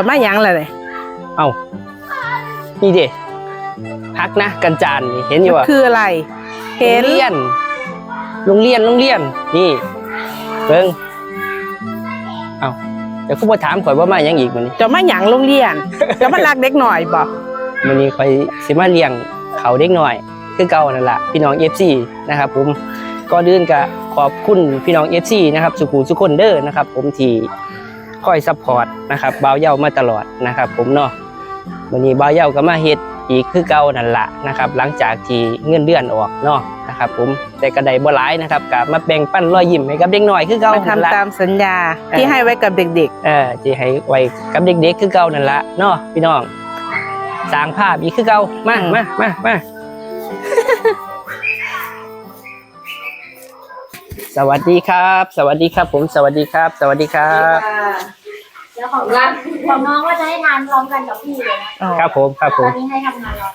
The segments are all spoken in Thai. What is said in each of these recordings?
จะมาหยังล่ะเนี่ยเอ้านี่เด้พักนะกันจานนี่เห็นอยู่มันอะคืออะไร เห็น โรงเรียน โรงเรียน โรงเรียน นี่เบิ่งเอ้าเดี๋ยวคุณมาถามข่อยว่ามาหยังอีกมื้อนี้จะมาหยังโรงเรียน จะมาลักเด็กหน่อยบ่มื้อนี้ข่อยสิมาเลี้ยงเขาเด็กน้อย คือเก่านั่นล่ะพี่น้อง FC นะครับผมก่อนอื่นก็ขอบคุณพี่น้อง FC นะครับสุขุสุคนเด้อนะครับ ผมที่ คอยซัพพอร์ตนะครับบ่าวเหย้ามาตลอดนะครับผมเนาะวันนี้บ่าวเหย้าก็มาเฮ็ดอีกคือเก่านั่นล่ะนะครับหลังจากที่เงินเดือนออกเนาะนะครับผมแต่ก็ได้บ่หลายนะครับก็มาแบ่งปันรอยยิ้มให้กับเด็กน้อยคือเก่ามานั่นทำล่ะตามสัญญาเออที่ให้ไว้กับเด็ก เออที่ให้ไว้กับเด็กๆคือเก่านั่นล่ะเนาะพี่น้องสร้างภาพอีกคือเก่ามามามามา สวัสดีครับ สวัสดีครับ ผมสวัสดีครับ สวัสดีครับเดี๋ยวของร้านของน้องว่าจะให้ทานพร้อมกันกับพี่เลยนะๆอ๋อครับผมครับผตอมนนี้ให้ทำงานรอ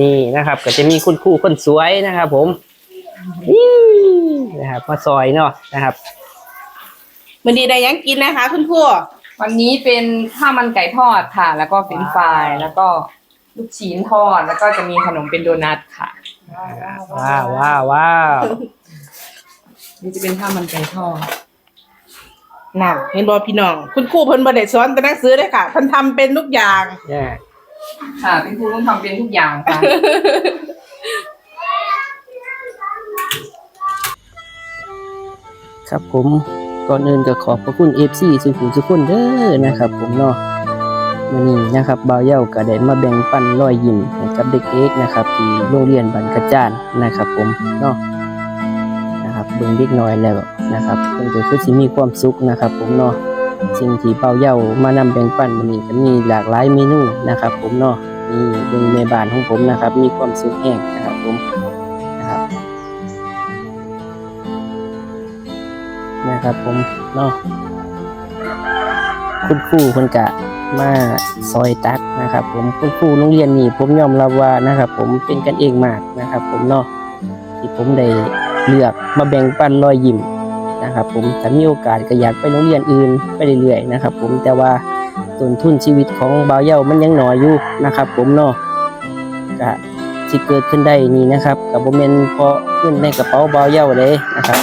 นี่นะครับ ก็จะมีคุณครูคนสวยนะครับ ผมนี่นะครับมาซอยเนาะนะครับมันดีได้หยังกินนะคะคุณครูวันนี้เป็นข้าวมันไก่ทอดค่ะ แล้วก็เฟรนช์ฟรายแล้วก็ลูกชิ้นทอด แล้วก็จะมีขนมเป็นโดนัทค่ะ ว้าวว้าวว้าวนี่จะเป็นข้าวมันไก่ทอดน่ะเห็นบ่พี่น้อง คุณครูเพิ่นบ่ได้สอนแต่หนังสือเลยค่ะเพิ่นทำเป็นทุกอย่างเนี่ยค่ะเป็นครูต้องทำเป็นทุกอย่างค่ะครับผมก่อนอื่นก็ขอบพระคุณ FC สุขุมสุขคนเด้อนะครับผมเนาะ วันนี้นะครับบาเย้าก็ได้มาแบ่งปันรอยยิ้มให้กับเด็กเอกนะครับ ที่โรงเรียนบันกระจานนะครับ ผมเนาะนะครับเบิ่งเด็กน้อยแล้วนะครับเพิ่นก็คือสิมีความสุขนะครับ ผมเนาะสิ่งที่เปาเย้ามานำแบ่งปันวันนี้ก็มีหลากหลายเมนูนะครับ ผมเนาะนี่เบิ่งในบ้านของผมนะครับ มีความสุขแห้งนะครับ ผมนะครับนะครับผมเนาะคุณครูคนกะ มาซอยตักนะครับ ผมคุณครูโรงเรียนนี้ผมยอมรับว่านะครับ ผมเป็นกันเองมากนะครับ ผมเนาะที่ผมได้เลือกมาแบ่งปันรอยยิ้มนะครับ ผมถ้ามีโอกาสก็อยากไปโรงเรียนอื่นไปเรื่อยๆนะครับ ผมแต่ว่าต้นทุนชีวิตของบ่าวเย้ามันยังน้อยอยู่นะครับ ผมเนาะก็ที่เกิดขึ้นได้นี่นะครับกับโมเมนเพราะขึ้นในกระเป๋าบ่าวเย้าเลยนะครับ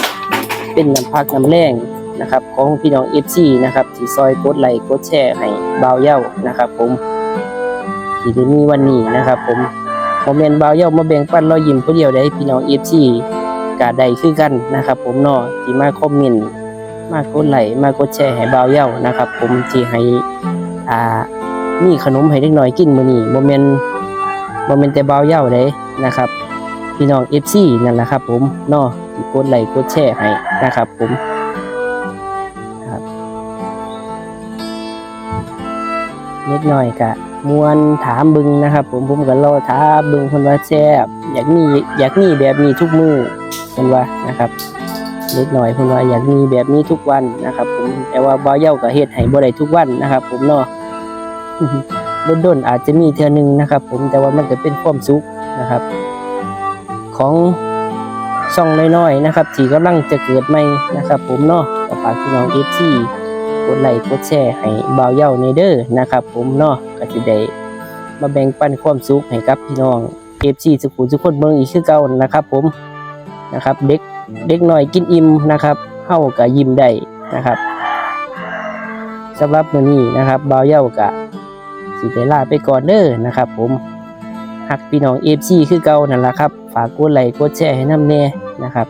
เป็นน้ำพักน้ำแรง นะครับของพี่น้องเอฟซีนะครับที่ซอยกดไลค์กดแชร์ให้บ่าวเย้านะครับ ผมที่ได้มีวันนี้นะครับ ผมโมเมนต์บ่าวเย้ามาแบ่งปันรอยยิ้มผู้เดียวได้พี่น้องเอฟซีกาได้คือกันนะครับ ผมเนาะที่มาคอมเมนต์มากดไลค์มากดแชร์ให้บ่าวเย้านะครับ ผมที่ให้อ่ามีขนมให้เด็กน้อยกินมื้อนี้บ่แม่นบ่แม่นแต่บ่าวเย้าเด้นะครับพี่น้อง FC นั่นแหละครับ ผมเนาะที่กดไลค์กดแชร์ให้นะครับ ผม นิดหน่อยกะมวนถามบึงนะครับ ผมผมก็รอถามบึงคนว่าแซ่บอยากมีอยากมีแบบนี้ทุกมือคนว่านะครับนิดหน่อยคนว่าอยากมีแบบนี้ทุกวันนะครับ ผมแต่ว่าบ่าเย้าก็เฮ็ดให้บ่ได้ทุกวันนะครับ ผมเนาะด้นๆอาจจะมีเทื่อหนึงนะครับ ผมแต่ว่ามันก็เป็นความสุขนะครับ ของช่องน้อยๆนะครับ ที่กำลังจะเกิดใหม่นะครับ ผมเนาะฝากพี่น้องเอฟซี กดไลค์กดแชร์ให้บ่าวเย้าในเด้อนะครับ ผมเนาะก็จะได้มาแบ่งปันความสุขให้กับพี่น้องเอฟซีสุขุมสุขคนเมืองอีกคือเก่านะครับ ผมนะครับ เด็กเด็กหน้อยกินอิ่มนะครับเฮาก็ยิ้มได้นะครับสำหรับมื้อนี้นะครับบ่าวเย้าก็สิได้ลาไปก่อนเด้อนะครับ ผมหักพี่น้องเอฟซีคือเก่านั่นแหละครับ ฝากกดไลค์กดแชร์ให้น้ำแน่นะครับ